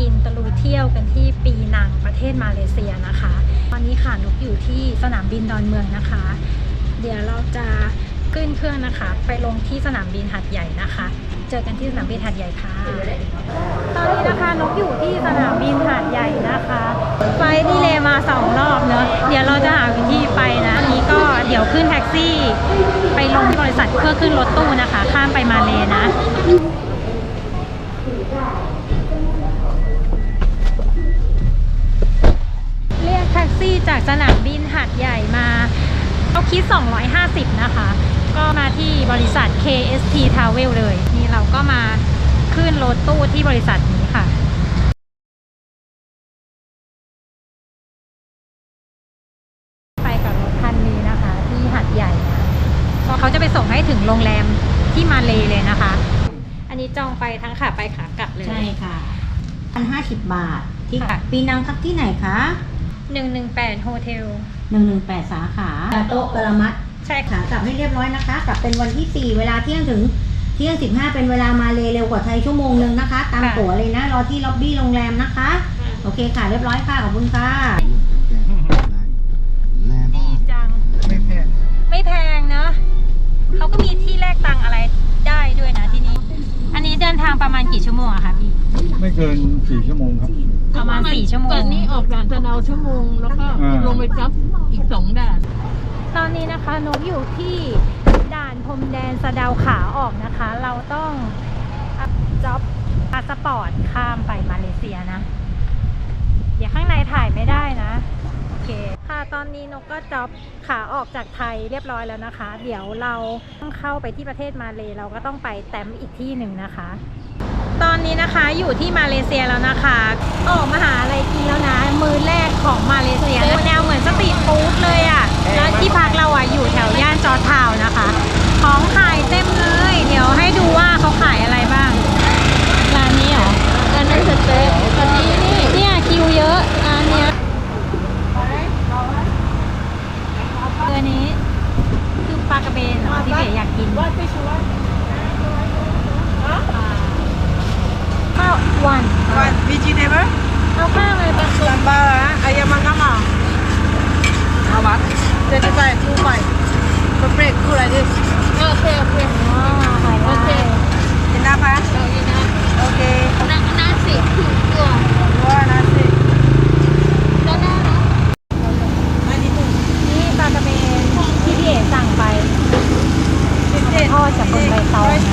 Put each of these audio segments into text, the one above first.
กินตะลุยเที่ยวกันที่ปีนังประเทศมาเลเซียนะคะ ตอนนี้ค่ะนกอยู่ที่สนามบินดอนเมืองนะคะ เดี๋ยวเราจะขึ้นเครื่องนะคะ ไปลงที่สนามบินหัดใหญ่นะคะ เจอกันที่สนามบินหัดใหญ่ค่ะ ตอนนี้นะคะนกอยู่ที่สนามบินหาดใหญ่นะคะ ไฟดีเลย์มาสองรอบเนอะเดี๋ยวเราจะหาวิธีไปนะอันนี้ก็เดี๋ยวขึ้นแท็กซี่ ไปลงที่บริษัทเพื่อขึ้นรถตู้นะคะ ข้ามไปมาเลนะ ซี่จากสนามบินหาดใหญ่มาเขาคิด 250 นะคะ ก็มาที่บริษัท KST Travel เลย นี่เราก็มาขึ้นรถตู้ที่บริษัทนี้ค่ะไปกับรถคันนี้นะคะที่หัดใหญ่นะเพราะเขาจะไปส่งให้ถึงโรงแรมที่มาเลเลยนะคะ อันนี้จองไปทั้งขาไปขากลับเลย ใช่ค่ะพันห้าสิบบาท ที่ค่ะปีนังพักที่ไหนคะ118โฮเทล หนึ่งหนึ่งแปดสาขาโต๊ะกระมัดใช่ค่ะ ขากลับให้เรียบร้อยนะคะ กลับเป็นวันที่สี่เวลาเที่ยงถึงเที่ยงสิบห้าเป็นเวลามาเลยเร็วกว่าไทยชั่วโมงหนึ่งนะคะ ตามค่ะ ตั๋วเลยนะ รอที่ล็อบบี้โรงแรมนะคะ โอเคค่ะ เรียบร้อยค่ะ ขอบคุณค่ะ ดีจัง ไม่แพงไม่แพงเนอะเขาก็มีที่แลกตังค์อะไรได้ด้วยนะที่นี่ อันนี้เดินทางประมาณกี่ชั่วโมงอะคะพี่ ไม่เกินสี่ชั่วโมงครับ ประมาณสี่ชั่วโมงตอนนี้ออกจากสะเดาชั่วโมง แล้วก็อ่า ลงไปจับอีกสองด่าน ตอนนี้นะคะนกอยู่ที่ด่านพรมแดนสะเดาวขาออกนะคะ เราต้องอัพจ็อบพาสปอร์ตข้ามไปมาเลเซียนะ เดี๋ยวข้างในถ่ายไม่ได้นะ โอเค ค่ะตอนนี้นกก็จ็อบขาออกจากไทยเรียบร้อยแล้วนะคะ เดี๋ยวเราต้องเข้าไปที่ประเทศมาเลเราก็ต้องไปแต้มอีกที่หนึ่งนะคะ ตอนนี้นะคะอยู่ที่มาเลเซียแล้วนะคะ ออกมาหาอะไรกินแล้วนะ มือแรกของมาเลเซียแนวเหมือนสตรีทฟู้ดเลยอะ่ะ แล้วที่พักเราอะอยู่แถวย่านจอทาวนะคะ ของขายเต็มเลย เดี๋ยวให้ดูว่าเขาขายอะไรบ้าง ร้านนี้เหรออันนั้นสเต็กอันนี้นี่เนี่ยคิวเยอะร้านเนี้ยคืออันนี้คือปลากระเบนเหรอที่เก๋อยากกิน ข้าววัน One vegetable, เอาข้าวอะไรปลาซุป sambal, ah, ayam agama. How much? Thirty-five, two five. Perfect, good like this. โอเคโอเคอ๋อหอยลาย Enough, ah? เอาอีกนะ Okay. นั่งหน้าสิบถึงตัว One, nasi. ก็ได้นะนี่ปลากระเบนที่พี่เอ๋สั่งไปทอดจากบนใบตอง Rice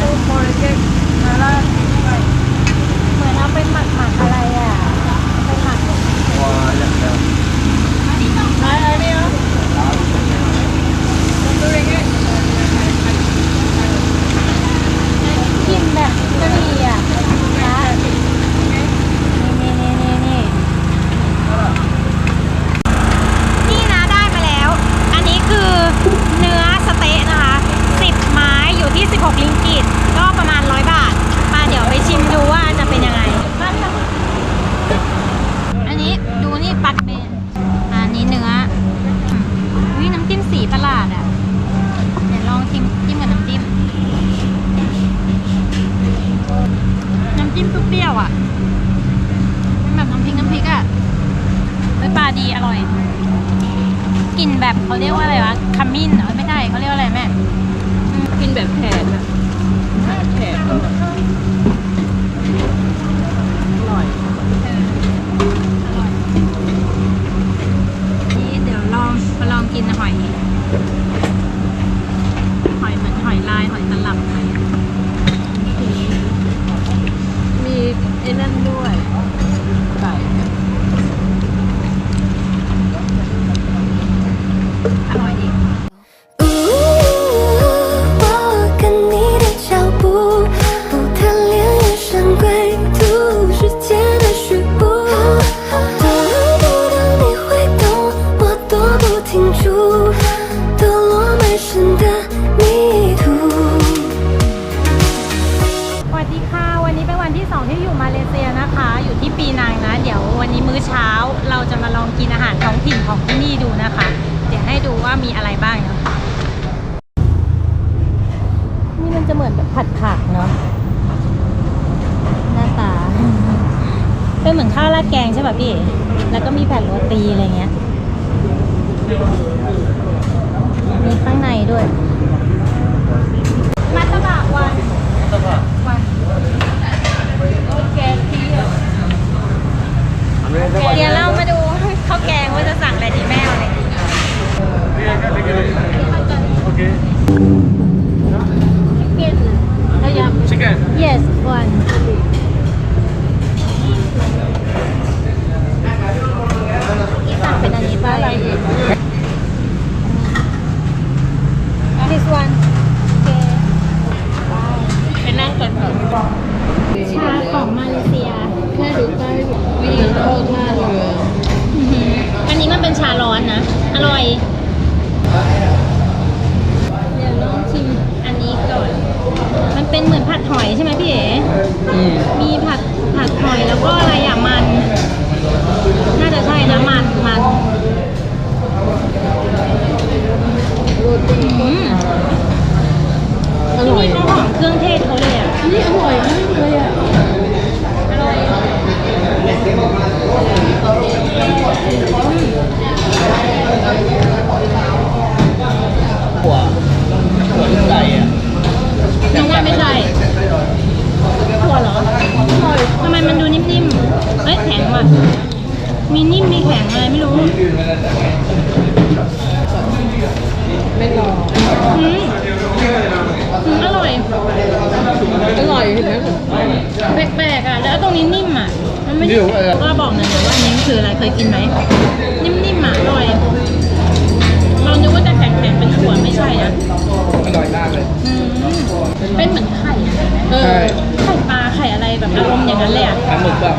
อะไรไหมเออไข่ปลาไข่อะไรแบบอารมณ์อย่างนั้นเลยอะปลาหมึกแบบ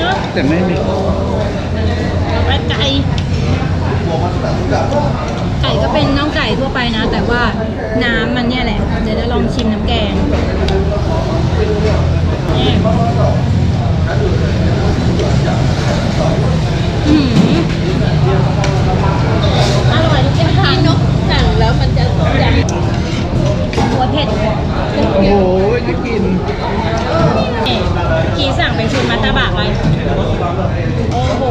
เนาะแต่ไม่มีแล้วก็ไก่ไก่ก็เป็นน่องไก่ทั่วไปนะ แต่ว่าน้ำมันเนี่ยแหละเดี๋ยวจะลองชิมน้ำแกงนี่อืมอร่อยทุกอย่างที่นกสั่งแล้วมันจะอยาก หัวเผ็ดโอ้โหจะกินนี่กีสั่งเป็นชุดมัตตบะไปโอ้โห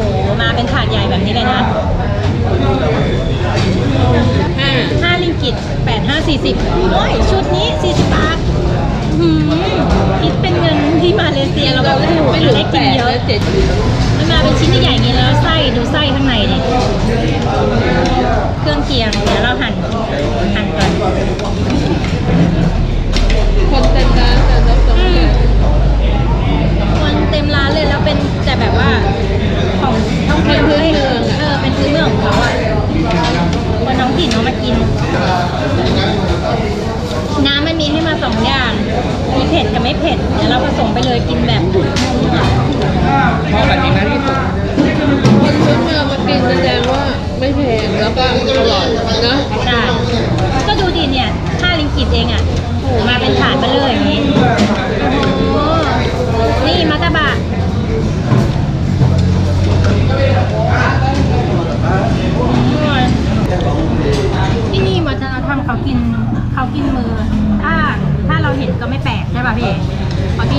มาเป็นถาดใหญ่แบบนี้เลยนะห้าห้าลิงกิตแปดห้าสี่สิบโอ้ย ชุดนี้สี่สิบบาทหืมคิดเป็นเงินที่มาเลเซียเราก็เราถูกไม่ไม่เหลืได้อแปกินดเยอะแล้วเจ็ดมันมาเป็นชิ้นใหญ่ๆอย่างนี้แล้วไส้ดูไส้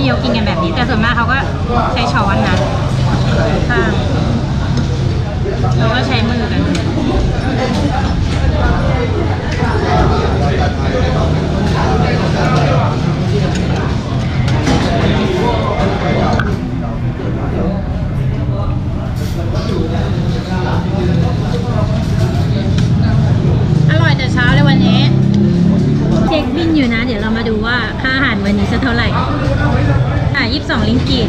เพราะที่เยลกินกันแบบนี้ แต่ส่วนมากเขาก็ใช้ช้อนนะข้างเราก็ใช้มือกันอร่อยแต่เช้าเลยวันนี้ เช็คบินอยู่นะ เดี๋ยวเรามาดูว่า จะเท่าไหร่ อะยี่สิบสองลิงกิต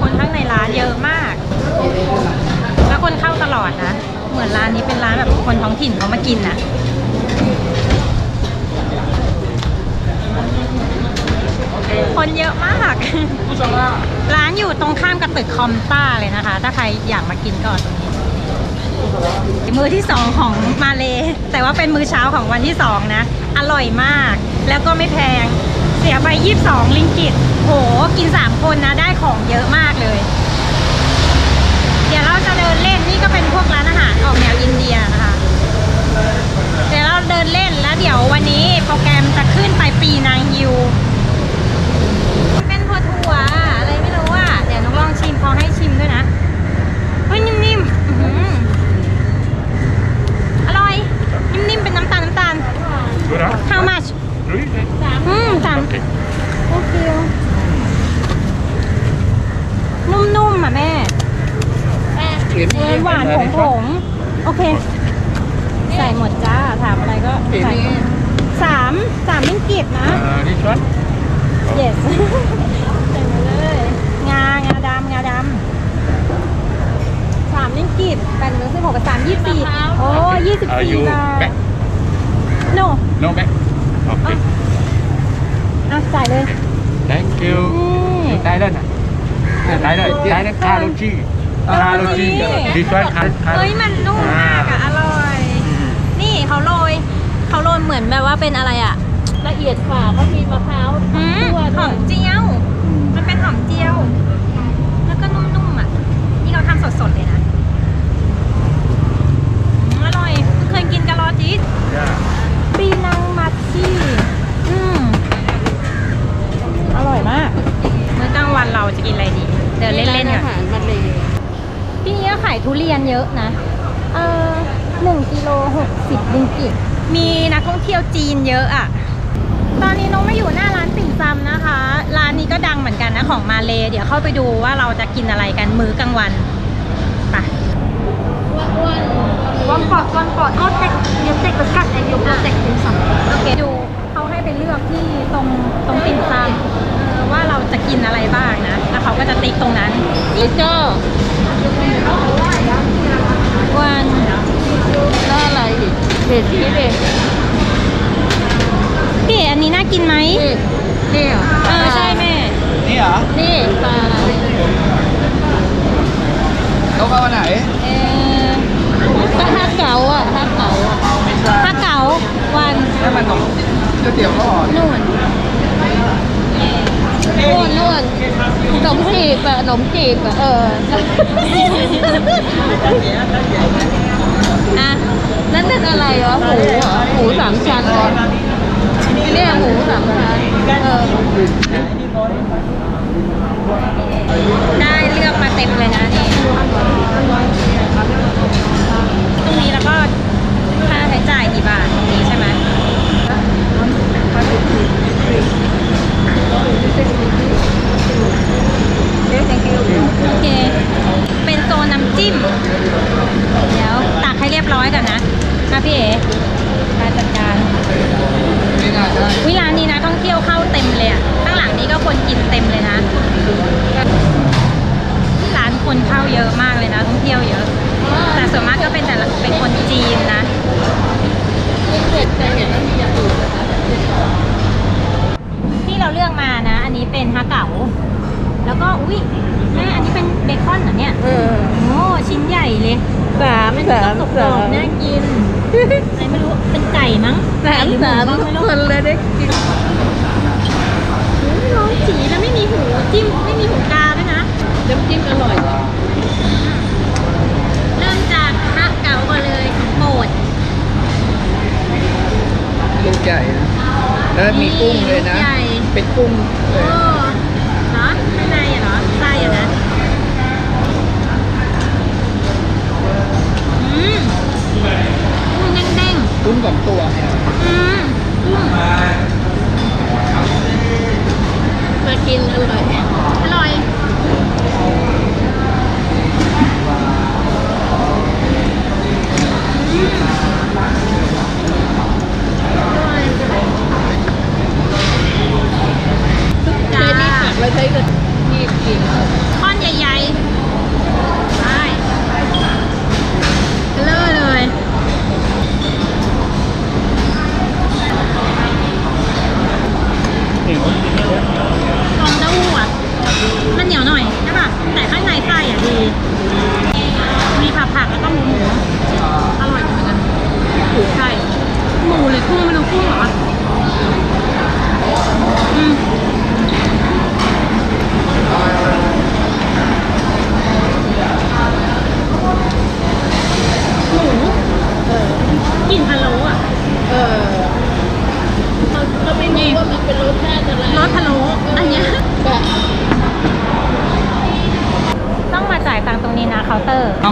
คนข้งในร้านเยอะมาก แล้วคนเข้าตลอดนะ เหมือนร้านนี้เป็นร้านแบบคนท้องถิ่นเขามากินอะ คนเยอะมาก ร้านอยู่ตรงข้ามกับตึกคอมต้าเลยนะคะ ถ้าใครอยากมากินก็ตรงนี้ มือที่สองของมาเล แต่ว่าเป็นมือเช้าของวันที่สองนะ อร่อยมาก แล้วก็ไม่แพง เสียไปยี่บสองลิงกิต โห กินสามคนนะ ได้ของเยอะมากเลย เดี๋ยวเราจะเดินเล่น นี่ก็เป็นพวกร้านอาหารออกแนวอินเดียนะคะ เดี๋ยวเราเดินเล่นแล้วเดี๋ยววันนี้โปรแกรมจะขึ้นไปปีนางยู เขาให้ชิมด้วยนะเฮ้ยนิ่มๆอื้อหืออร่อย นิ่มๆ เป็นน้ำตาลน้ำตาล How much อืมสามโอเคนุ่มๆอะแม่หวานๆผงๆโอเค ใส่หมดจ้า ถามอะไรก็ใส่สามสามลิ้งกิบนะนี่ชวน yes ใส่มาเลย งางาดำงาดำสามลิ้ง กิบแปดหนึ่งสิบหกกับสามยี่สิบสี่โอ้ยี่สิบสี่บาท no no back โอเคอะจ่ายเลย thank you นี่ ได้แล้วนะได้เลยได้แล้วคาโรจิคาโรจิ ดิชวนคาคา เฮ้ยมันนุ่มมากอะอร่อย นี่เขาโรยเขาโรยเหมือนแบบว่าเป็นอะไรอะละเอียดกว่าก็มีมะพร้าวอืมคั่วหด้อวยมเจียว มันเป็นหอมเจียว แล้วก็นุ่มๆอะนี่เราทำสดๆเลยนะอืมอร่อยเพิ่งเคยกินกะลอจีดปีนังมัดชี่อืมอร่อยมากมื้อกลางวันเราจะกินอะไรดี เดินเล่นๆก่อน อาหารมาเลย ที่นี่ก็ขายทุ เรียนเยอะนะ เออหนึ่งกิโลหกสิบริงกิตมีนักท่องเที่ยวจีนเยอะอะตอนนี้น้องมาอยู่หน้าร้านติ่มซำนะคะ ร้านนี้ก็ดังเหมือนกันนะของมาเลเดี๋ยวเข้าไปดูว่าเราจะกินอะไรกันมื้อกลางวันไปอ้วน one pot one pot no take you take the cut and you go take dim sum โอเคดูเขาให้ไปเลือกที่ตรงตรงติ่มซำเออว่าเราจะกินอะไรบ้างนะแล้ว เขาก็จะติ๊กตรงนั้นๆแล้วก็วันแล้วอะไรอีกเห็ดที่เด็ดพี่อันนี้น่ากินไหมนี่นี่เหรอเออใช่แม่ นี่เหรอ นี่ปลาเขาเอาไหน เออก็ห้าเก๋าอะห้าเก๋าอะไม่ใช่ปลาเก๋าวันนั่นมันของก๋วยเตี๋ยวก็อ่อนนู่น อ้วนอ้วนขนมจีบอะขนมจีบอะเอออะนั่นเป็นอะไรวะหมูเหรอหมูสามชั้นเหรอเนี่ยหมูสามชั้นเออได้เลือกมาเต็มเลยนะนี่ตรงนี้แล้วก็ค่าใช้จ่ายกี่บาทตรงนี้ใช่ไหม โอเค เป็นโซนน้ำจิ้ม เดี๋ยวตักให้เรียบร้อยก่อนนะมาจัดการ ไม่น่าได้ วิร้านนี้นะท่องเที่ยวเข้าเต็มเลยอะข้างหลังนี้ก็คนกินเต็มเลยนะร้านคนเข้าเยอะมากเลยนะท่องเที่ยวเยอะ แต่ส่วนมากก็เป็นแต่ละเป็นคนจีนนะ เผ็ดแต่เห็นมันมีอย่างอื่นนะคะ ที่เราเลือกมานะ อันนี้เป็นฮาเก๋า แล้วก็อุ้ยแม่อันนี้เป็นเบคอนเหรอเนี่ย เออ โอ้ชิ้นใหญ่เลย สาม มัน สา ก็ ม กร สา อบ ม ๆน่ากินอะไรไม่รู้เป็นไก่มั้ง สาม ไก่หรือห สาม บ้าง ทุก ไม่รู้ คนเลยได้กิน อุ๊ยร้อนจีแล้วไม่มีหูจิ้มไม่มีหูกาด้วยนะ น้ำจิ้มอร่อย เริ่มจากฮะเก๋าก่อนเลยโปรด ลูกใหญ่นะแล้วมีกุ้งเลยนะ ใหญ่ เป็นกุ้งเล โอ้ ย เหรอข้างในอะเหรอไส้อะนะอืมกุ้งเด้ง กุ้งสองตัว ๆอืมกุ้ง มากินอร่อย อร่อยทุก ใช้ จา มีดหักแล้วใช้กับมีดกิน ก้อนใหญ่ๆไปเลอะเลยฟองเต้าหู้อะ มันเหนียวหน่อยใช่ป่ะ แต่ข้างในไส้อะดี มีผักผักๆแล้วก็หมูหมูอร่อยเหมือนกันหมูไก่ หมูหรือกุ้งไม่รู้กุ้งเหรออืม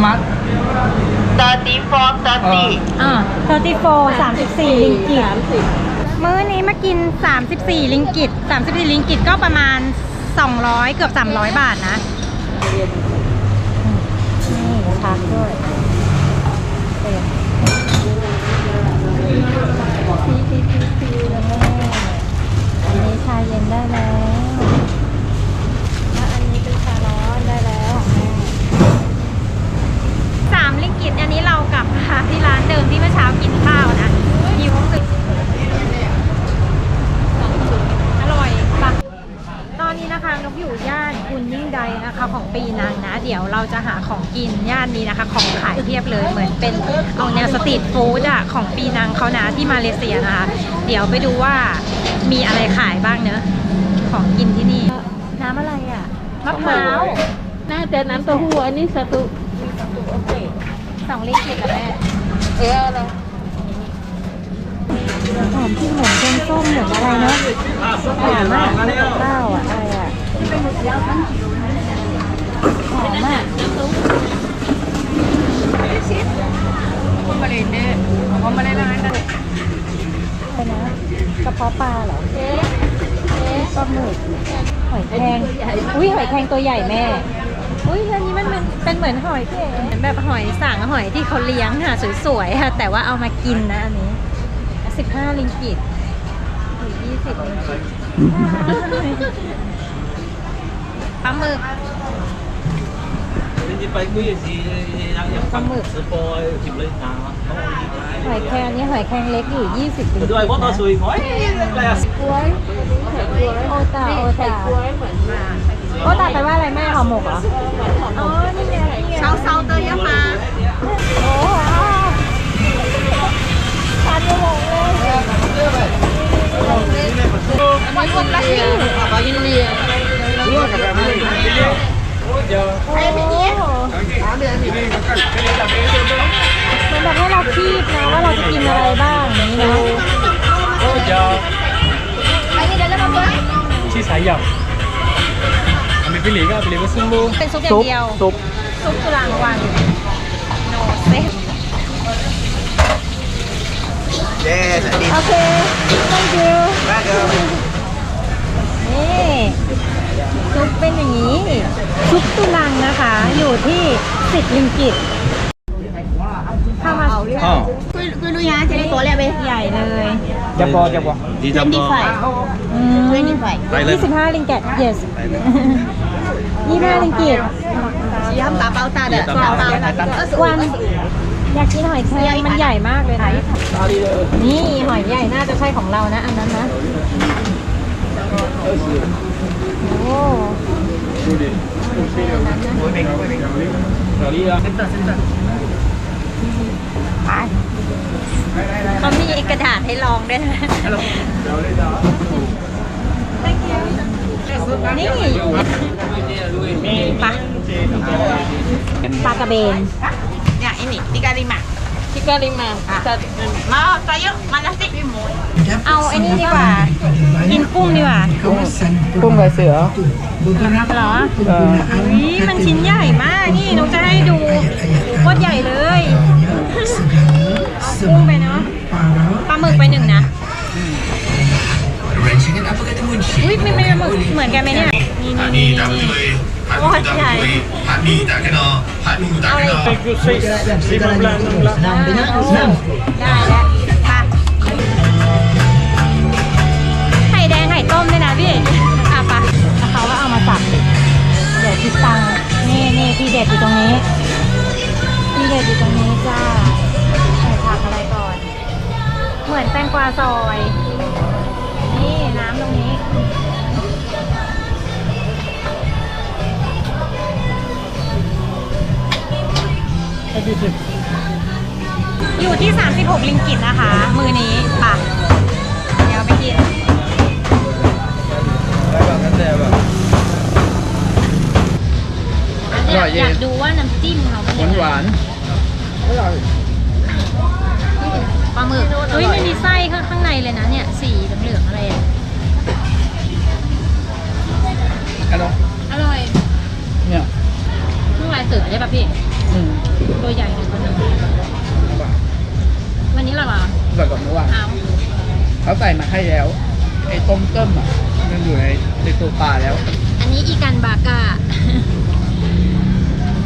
มัด 34 30 อ่า 34 34 ลิงกิตมื้อนี้มากิน 34 ลิงกิต34 ลิงกิตก็ประมาณ 200 เกือบ 300 บาทนะ นี่ชักด้วยพีพีพีพีแล้วแม่อันนี้ชาเย็นได้แล้ว และอันนี้เป็นชาร้อนได้แล้วของแม่สามลิงกิต อันนี้เรากลับมาที่ร้านเดิมที่เมื่อเช้ากินข้าวนะหิวสึกอร่อยปะ ตอนนี้นะคะนกอยู่ย่านคุณยิ่งใดนะคะของปีนังนะ เดี๋ยวเราจะหาของกินย่า นนี้นะคะของขายเพียบเลยเหมือนเป็นเอาแนวสตรีทฟู้ดอะของปีนังเขานะที่มาเลเซียนะคะ เดี๋ยวไปดูว่ามีอะไรขายบ้างเนอะของกินที่นี่ น้ำอะไรอะมะพร้าวน่าจะน้ำเต้าหู้อันนี้สตูสองลิตรกับแม่เอออะไรหอมที่หมูแกงส้มเหมือนอะไรเนอะหอมมากข้าวอะอะไรอะหอมมาก ไปนะกระเพาะปลาเหรอปลาหมึกหอยแครงอุ้ยหอยแครงตัวใหญ่แม่ อุ้ยอันนี้มันมันเป็นเหมือนหอยเหมือนแบบหอยสังหอยที่เขาเลี้ยงค่ะสวยๆค่ะ แต่ว่าเอามากินนะอันนี้สิบห้าลิงกิตหรือยี่สิบลิงกิตปลาหมึก 你ไปคุยสิยังยังฟังสปอยจิบเลยนะ หอยแครงอันนี้หอยแครงเล็กอยู่ยี่สิบลิงกิต ด้วยว่าตัว นะ สวยง้อยเลยอ่ะ โอตาโอตาโอตาแปลว่าอะไรแม่ห่อหมกเหรออ๋อนี่ไงนี่ไง 烧烧的要吗？ โอ้ทานไปหมดเลย อันนี้พวกปลาซิวอินเดีย โอ้ เหมือนแบบให้เราคีบนะว่าเราจะกินอะไรบ้างอย่างนี้นะที่สายหยับมีพิลีก็พิลีก็ซึ่งบูเป็นซุปอย่างเดียว ซุปซุปตุลางวันโนเซ็โอเค thank you นี่ซุปเป็นอย่างนี้ ซุปตุลังนะคะ อยู่ที่ สิบลิงกิตข้าวมาอ๋อ Kuih kuih luya jadi boleh be. ใหญ่เลยจะบอจะบอดี jam Twenty five. อืม Twenty five. ไปเลย 25ลิงกิต yes 25ลิงกิต Siam tak bau tak ada. Tak bau tak ada. วัน อยากกินหอยแครงมันใหญ่มากเลยนะนี่หอยใหญ่น่าจะใช่ของเรานะ อันนั้นนะ โอ้เราดีอะเขามีกระดาษให้ลองด้วยนะนี่ปลาปลากระเบน Ya ini tiga lima. ชิคกาลิมาสัตว์ Mau sayur mana sih? เอาไอ้นี่ดีกว่า กินกุ้งดีกว่า กุ้งลายเสือ เหรออุ้ยมันชิ้นใหญ่มาก นี่หนูจะให้ดูโคตรใหญ่เลยเอากุ้งไปเนาะ ปลาหมึกไปหนึ่งนะอุ้ยไม่ไม่หมึกเหมือนกันไหมเนี่ย นี่นี่นี่นี่ โคตรใหญ่เอาอะไรอีกซีมันบลังบลังได้แล้วค่ะไข่แดงไข่ต้มด้วยนะพี่อะปะเขาก็เอามาสับเดี๋ยวคิดตังค์นี่นี่ทีเด็ดอยู่ตรงนี้ทีเด็ดอยู่ตรงนี้จ้าใส่ผักอะไรก่อน เหมือนแตงกวาซอย อยู่ที่ 36 ลิงกิตนะคะ มือนี้ไป่ะเดี๋ยวไปกินอยากอยากดูว่าน้ำจิ้มเขาเป็นหยัวางนไงหวานปลา ต้มเติมอะมันอยู่ในในตัวปลาแล้ว อันนี้อีกันบากา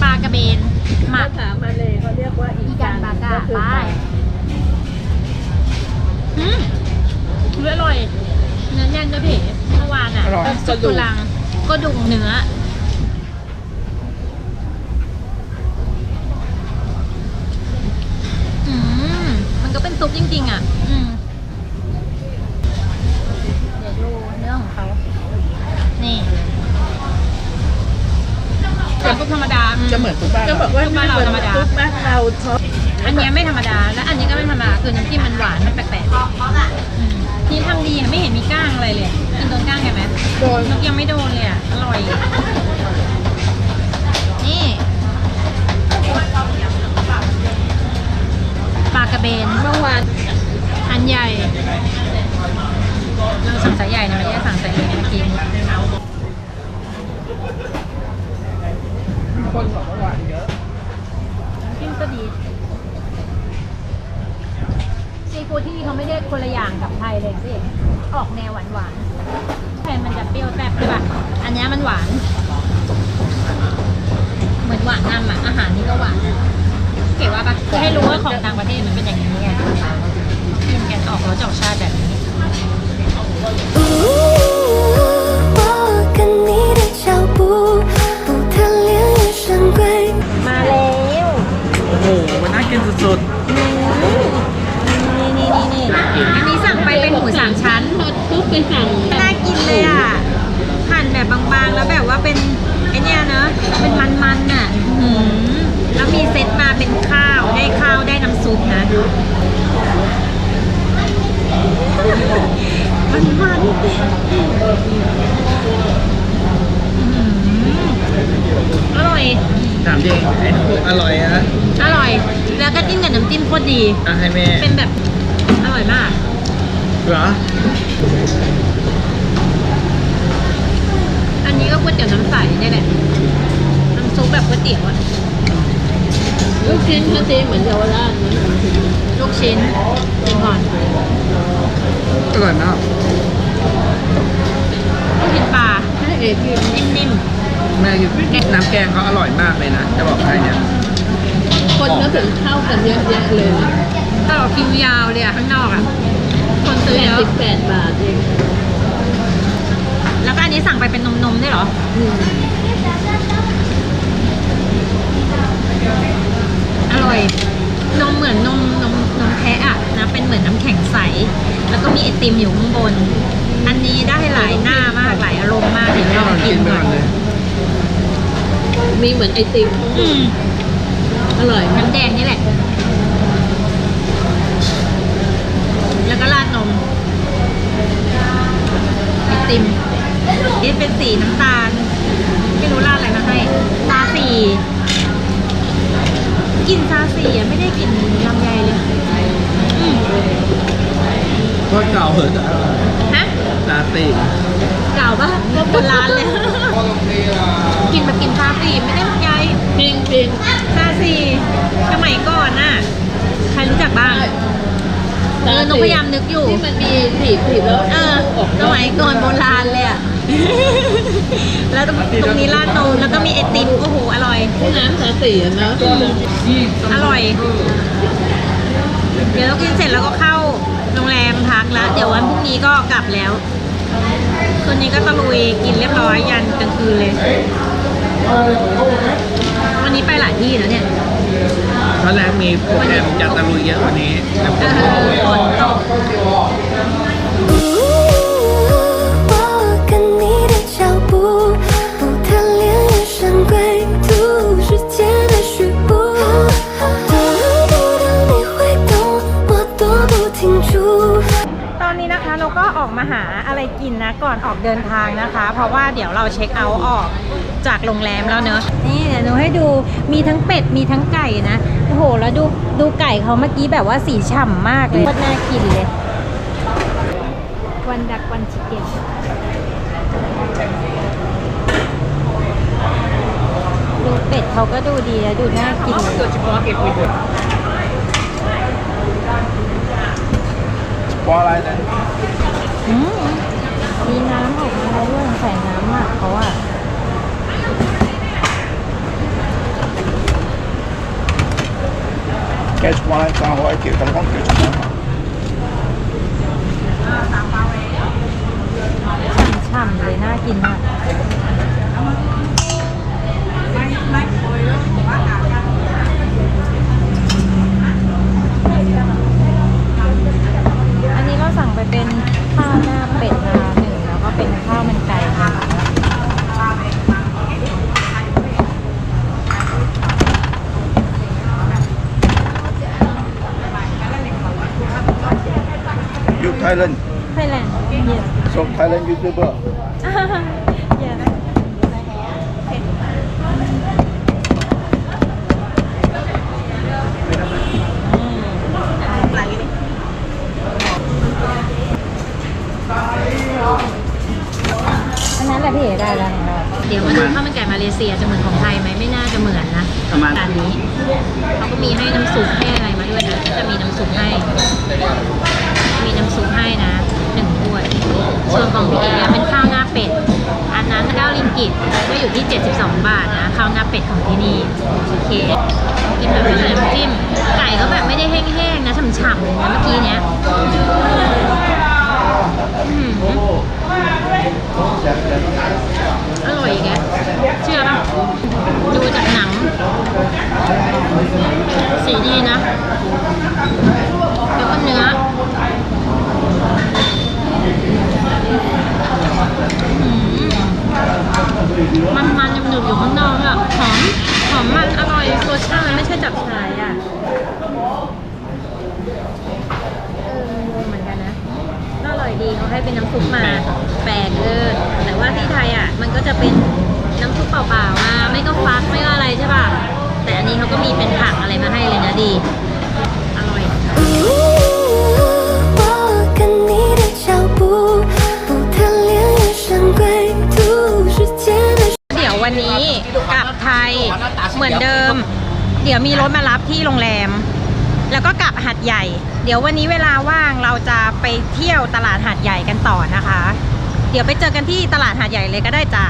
ปลากระเบนหมักภาษามาเลยเขาเรียกว่าอีอีกันบากาไปอืมอร่อยเนื้อแน่นด้วยเผ็เมื่อวานอะอร่อยซุปตุลังก็ดุงเนื้อ อืมมันก็เป็นซุปจริง ๆ อะ อืม ซุปธรรมดาจะเหมือนซุปบ้านก็บอกว่าซุปบ้านเราธรรมดาซุปบ้านเราชอบอันเนี้ยไม่ธรรมดา และอันนี้ก็ไม่ธรรมดา คือน้ำจิ้มมันหวานมันแปลกๆอืมนี่ทำดีอะไม่เห็นมีก้างอะไรเลยกินโดนก้างไงไหมโดนนกยังไม่โดนเลยอะอร่อย นี่ปลากระเบน เมื่อวานอันใหญ่ เราสั่งสายใหญ่นะไม่ได้สั่งสายเล็กมากิน คนบอกว่าหวานเยอะจิ้มก็ดีซีฟู้ดที่นี่เขาไม่ได้คนละอย่างกับไทยเลยสิออกแนวหวานหวานๆไทยมันจะเปรี้ยวแซ่บใช่ป่ะอันนี้มันหวาน เหมือนหวานนำอะอาหารนี่ก็หวานเก๋ว่าปะคือให้รู้ว่าของต่างประเทศมันเป็นอย่างนี้ไง แบบก๋วยเตี๋ยวอะลูกชิ้นเขาตีเหมือนเยาวราชนะลูกชิ้นกินก่อนอร่อยมากลูกชิ้นปลาให้เอกกินนิ่มแม่กินน้ำแกงเขาอร่อยมากเลยนะ จะบอกให้เนี่ยคนก็ถึงเข้ากันเยอะแยะเลยนะๆต่อคิวยาวเลยอะข้างนอกอะคนซื้อแปดเยอะสิบแปดบาทเองแล้วก็อันนี้สั่งไปเป็นนมๆด้วยเหรอ อืม ร่อย นมเหมือนนมนมนมแพะอะนะเป็นเหมือนน้ำแข็งใส แล้วก็มีไอติมอยู่ข้างบน อันนี้ได้หลายหน้ามากหลายอารมณ์มากเดี๋ยวเรากินก่อนมีเหมือนไอติมอืมอร่อยมากน้ำแดงนี่แหละ แล้วก็ราดนมไอติมนี่เป็นสีน้ำตาล ไม่รู้ราดอะไรมาให้ซาสี กลินซาสีอะไม่ได้กลินลำไยเลยอืมก็เก่าเหอะฮะลาตีเก่าปะก็โบราณเลยกินแบบกินซาสีไม่ได้ลำไยจริงจริงซาสีสมัยก่อนน่ะใครรู้จักบ้างเออหนูพยายามนึกอยู่ที่มันมีถีบถีบแล้วเออออกสมัยก่อนโบราณเลยอะ แล้วตรงตรงนี้ราดนมแล้วก็มีไอติมโอ้โหอร่อย น้ำสาสีอะเนาะอร่อย เดี๋ยวเรากินเสร็จแล้วก็เข้าโรงแรมพักแล้ว เดี๋ยววันพรุ่งนี้ก็กลับแล้ว คืนนี้ก็ตะลุยกินเรียบร้อยยันกลางคืนเลย วันนี้ไปหลายที่แล้วเนี่ย ตอนแรกมีโปรแกรมจะตะลุยเยอะกว่านี้แต่ฝเอนตกอฝนตก ก็ออกมาหาอะไรกินนะก่อนออกเดินทางนะคะ เพราะว่าเดี๋ยวเราเช็คเอาท์ออกจากโรงแรมแล้วเนอะนี่เดี๋ยวหนูให้ดูมีทั้งเป็ดมีทั้งไก่นะโอ้โหแล้วดูดูไก่เขาเมื่อกี้แบบว่าสีฉ่ำมากเลยโคน่ากินเลยวันดักวันชิเกนดูเป็ดเขาก็ดูดีแล้วดูน่ากินเลยปออะไรเนี่ย มีน้ำออกมาแล้วด้วยใส่น้ำมากเขาอะแกชวาสามร้อยเกี่ยวกับต้องแกชมาฉ่ำๆเลยน่ากินมากอันนี้เราสั่งไปเป็น ข้าวหน้าเป็ดมาหนึ่งแล้วก็เป็นข้าวมันไก่ค่ะยูไทยแลนด์ไทยแลนด์ yes so Thailand YouTuber เดี๋ยววันนี้เวลาว่างเราจะไปเที่ยวตลาดหาดใหญ่กันต่อนะคะ เดี๋ยวไปเจอกันที่ตลาดหาดใหญ่เลยก็ได้จ้ะ